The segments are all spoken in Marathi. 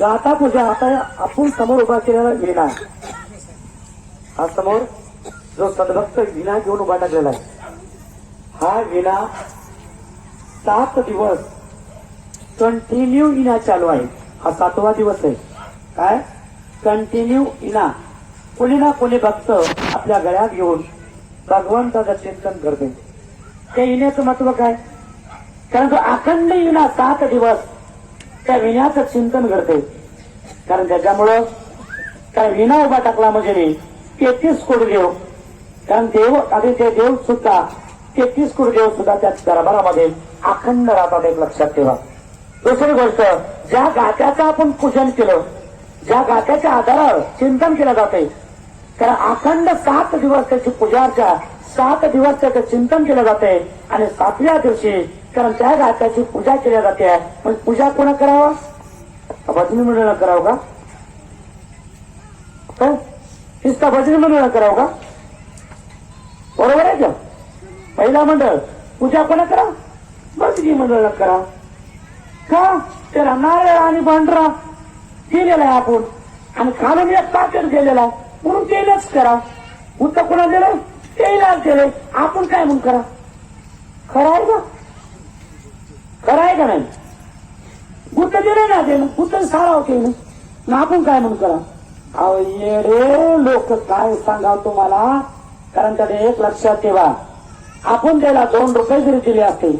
गाथा पूजा आता आपण समोर उभा केलेला विना हा समोर जो सदभक्त विना घेऊन उभा टाकलेला आहे. हा विना सात दिवस कंटिन्यू इना चालू आहे. हा सातवा दिवस आहे. काय? कंटिन्यू इना. कोणी ना कोणी भक्त आपल्या गळ्यात घेऊन भगवंताचं चिंतन करते. ते इण्याचं महत्त्व काय? कारण तो अखंड इना सात दिवस त्या विण्याचं चिंतन करते कारण त्याच्यामुळं त्या विना उभा टाकला म्हणजे मी तेहतीस कोटी देव. कारण देव आणि ते देव सुद्धा तेहतीस कोटी देव सुद्धा त्या दरबारामध्ये अखंड राहतात एक लक्षात ठेवा. दुसरी गोष्ट ज्या गात्याचं आपण पूजन केलं ज्या गात्याच्या आधारावर चिंतन केलं जाते कारण अखंड सात दिवस त्याची पूजा सात दिवस त्याचं चिंतन केलं जाते आणि सातव्या दिवशी कारण त्या घाटाची पूजा केल्या जाते. पण पूजा कोणा करावा? भजनी मंडळ करावं का? काय नुसता भजनी मंडळ करावं का? बरोबर आहे का? पहिला मंडळ पूजा कोणा करा? भजनी मंडळ करा. का? त्याला नारळ आणि पांढरा केलेला आहे आपण. आणि खालून एक पाकेट गेलेला म्हणून तेलच करा. उत्तर कोणा दिलं? तेलाच दिले. आपण काय म्हणून करा? खरं आहे का? खरं आहे का नाही? गुत्त दिलं ना ते गुत्त सारा होते ना आपण काय म्हणून करा? अहो रे लोक काय सांगाव तुम्हाला? कारण त्याने एक लक्षात ठेवा. आपण त्याला दोन रुपये जरी दिले असते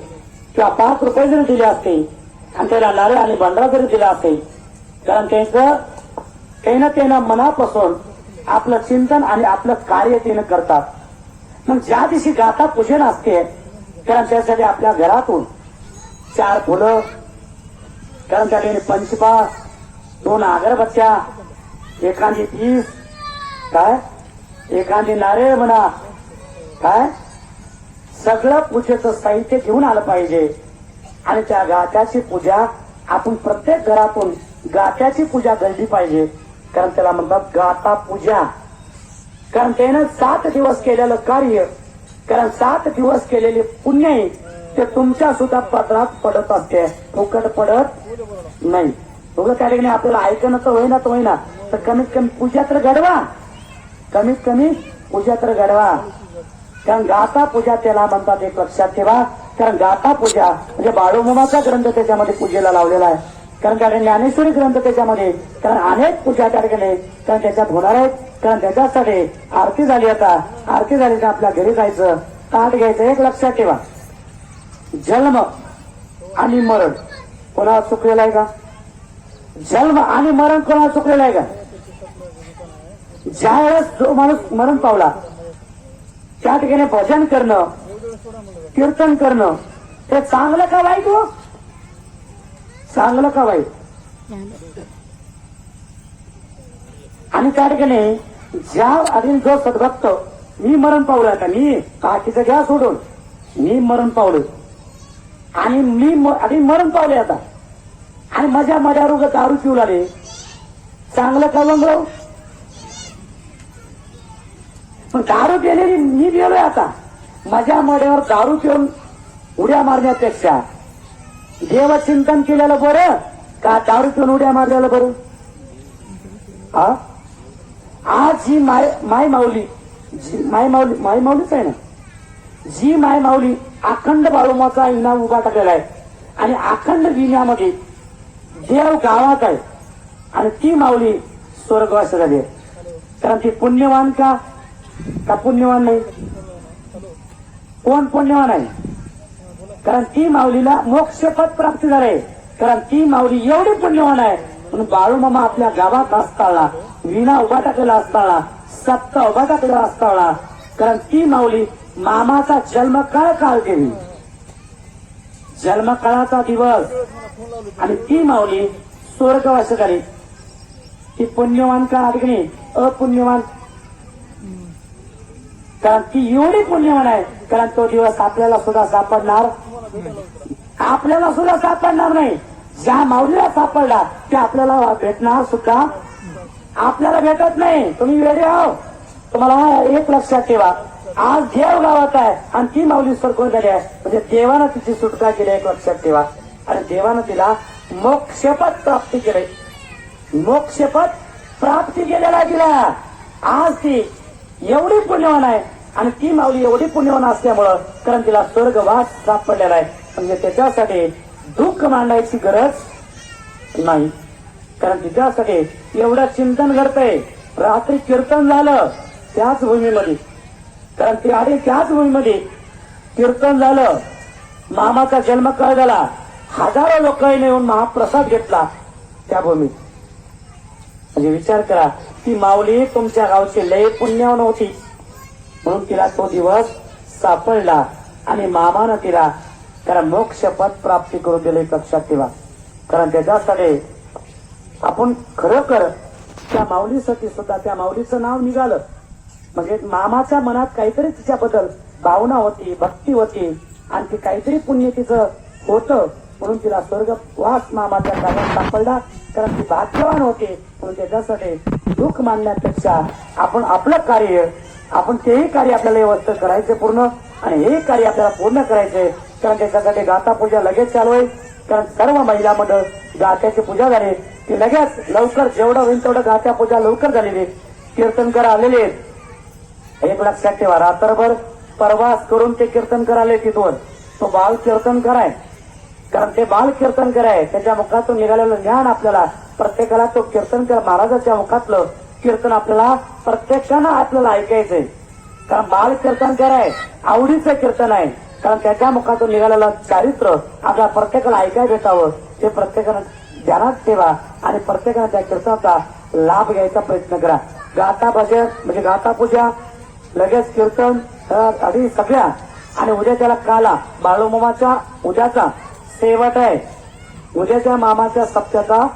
किंवा पाच रुपये जरी दिले असते आणि त्याला नारळ आणि भंडारा जरी दिला असते कारण त्यांचं त्यानं त्यानं मनापासून आपलं चिंतन आणि आपलं कार्य त्यानं करतात. मग ज्या दिवशी गाथा पूजन असते कारण त्यासाठी आपल्या घरातून चार फुलं कर्मचाऱ्यांनी त्या पंचपास दोन अगरबत्त्या एखादी तीस काय? एखादी नारळ म्हणा काय? सगळं पूजेचं साहित्य घेऊन आलं पाहिजे. आणि त्या गात्याची पूजा आपण प्रत्येक घरातून गात्याची पूजा घडली पाहिजे. कारण त्याला म्हणतात गाता पूजा. कारण त्यानं सात दिवस केलेलं कार्य कारण सात दिवस केलेले पुण्य ते तुमच्या सुद्धा पत्रात पडत असते. फुकट पडत नाही. उगं त्या ठिकाणी आपल्याला ऐकणं तर होईना तर होईना. तर कमीत कमी पूजा तर घडवा. कमीत कमी पूजा तर घडवा. कारण गाथा पूजा त्याला म्हणतात एक लक्षात ठेवा. कारण गाथा पूजा म्हणजे बाळूमामाचा ग्रंथ त्याच्यामध्ये पूजेला लावलेला आहे. कारण कारण ज्ञानेश्वरी ग्रंथ त्याच्यामध्ये. कारण अनेक पूजा त्या ठिकाणी. कारण त्याच्यात होणार आहेत. कारण त्याच्यासाठी आरती झाली आता. आरती झाली तर आपल्या घरी जायचं. ताट घ्यायचं एक लक्षात ठेवा. जन्म आणि मरण. कोणाला चुकलेला आहे का? जन्म आणि मरण कोणाला चुकलेलं आहे का? ज्या वेळेस जो माणूस मरण पावला त्या ठिकाणी भजन करणं कीर्तन करणं ते चांगलं का वाईट हो? चांगलं का वाईट? आणि त्या ठिकाणी ज्या आधी जो सद्भक्त मी मरण पावलं आता मी काठीचं घ्या सोडून मी मरण पावलं आणि मी म- मरण पावले आता. आणि माझ्या माझ्या रोग दारू पिऊ लागले. चांगलं का पण दारू पिलेली मी गेलोय आता. माझ्या मड्यावर दारू पिऊन उड्या मारण्यापेक्षा. देव चिंतन केलेलं बरं का दारू पिऊन उड्या मारलेलं बरं? हा? आज ही माय माय माऊली जी माय माऊली माय माऊलीच आहे ना. जी माय माऊली अखंड बाळूमाचा इनाम उभा टाकलेला आहे. आणि अखंड विम्यामध्ये देव गावात आहे. आणि ती माऊली स्वर्गवास झाली आहे. कारण ती पुण्यवान का? का पुण्यवान नाही? कोण पुण्यवान आहे? कारण ती माऊलीला मोक्षपद प्राप्त झाले कारण ती माऊली एवढी पुण्यवान आहे. म्हणून बाळूमामा आपल्या गावात असताना विणा उभा टाकलेला असताना सत्ता उभा टाकलेला असताना कारण ती माऊली मामाचा जन्मकाळ काळ देवी जन्मकाळाचा दिवस. आणि ती माऊली स्वर्गवास झाली ती पुण्यवान का ठिकाणी अपुण्यवान. कारण ती एवढी पुण्यवान आहे कारण तो दिवस आपल्याला सुद्धा सापडणार आपल्याला सुद्धा सापडणार नाही. ज्या माऊलीला सापडला ते आपल्याला भेटणार सुद्धा आपल्याला भेटत नाही. तुम्ही वेळे आहो तुम्हाला एक लक्षात ठेवा. आज देव गावात आहे आणि ती माऊली स्वर्ग झाली आहे. म्हणजे देवानं तिची सुटका केली एक लक्षात ठेवा. आणि देवानं तिला मोक्षपद प्राप्ती केली मोक्षपद प्राप्ती केलेला तिला. आज ती एवढी पुण्यवान आहे आणि ती माऊली एवढी पुण्यवान असल्यामुळं कारण तिला स्वर्गवास सापडलेला आहे. म्हणजे त्याच्यासाठी दुःख मांडायची गरज नाही. कारण तिच्यासाठी एवढं चिंतन घडतंय. रात्री कीर्तन झालं त्याच भूमीमध्ये. कारण ती आली त्याच भूमीमध्ये कीर्तन झालं. मामाचा जन्म काळ झाला. हजारो लोकांनी येऊन महाप्रसाद घेतला त्या भूमीत. म्हणजे विचार करा ती माऊली तुमच्या गावची लय पुण्यावर होती. म्हणून तिला तो दिवस सापडला आणि मामानं तिला कारण मोक्षपद प्राप्ती करून दिले लक्षात ठेवा. कारण त्याच्यासाठी आपण खरोखर त्या माऊलीसाठी सुद्धा त्या माऊलीचं नाव निघालं. म्हणजे मामाच्या मनात काहीतरी तिच्याबद्दल भावना होती भक्ती होती. आणि ती काहीतरी पुण्य तिचं होतं. म्हणून तिला स्वर्ग वास मामाच्या गावात सापडला. कारण ती भाग्यवान होते. म्हणून त्याच्यासाठी दुःख मानण्यापेक्षा आपण आपलं कार्य आपण तेही कार्य आपल्याला व्यवस्थित करायचे पूर्ण आणि हे कार्य आपल्याला पूर्ण करायचे. कारण त्याच्यासाठी गाथा पूजा लगेच चालू आहे कारण सर्व महिला मंडळ गात्याची पूजा झाली. ती लगेच लवकर जेवढं होईल तेवढं गात्या पूजा लवकर झालेली. कीर्तनकर आलेले आहेत. एक लक्षात ठेवा रात्रभर प्रवास करून ते कीर्तन करायला तिथून. तो बाल कीर्तन कराय. कारण ते बाल कीर्तन कराय त्याच्या मुखातून निघालेलं ज्ञान आपल्याला प्रत्येकाला तो कीर्तन कर महाराजाच्या मुखातलं कीर्तन आपल्याला प्रत्यक्षानं आपल्याला ऐकायचंय. कारण बाल कीर्तन कराय आवडीचं कीर्तन आहे. कारण त्याच्या मुखातून निघालेलं चारित्र आपल्या प्रत्येकाला ऐकायला भेटावं. ते प्रत्येकानं ध्यानात ठेवा आणि प्रत्येकानं त्या कीर्तनाचा लाभ घ्यायचा प्रयत्न करा. गाता भजन म्हणजे गाथा पूजा लगेच कीर्तन अगदी आधी सगळ्या. आणि उद्या त्याला काला बाळूमामाच्या उद्याचा शेवट आहे. उद्याच्या मामाच्या सप्त्याचा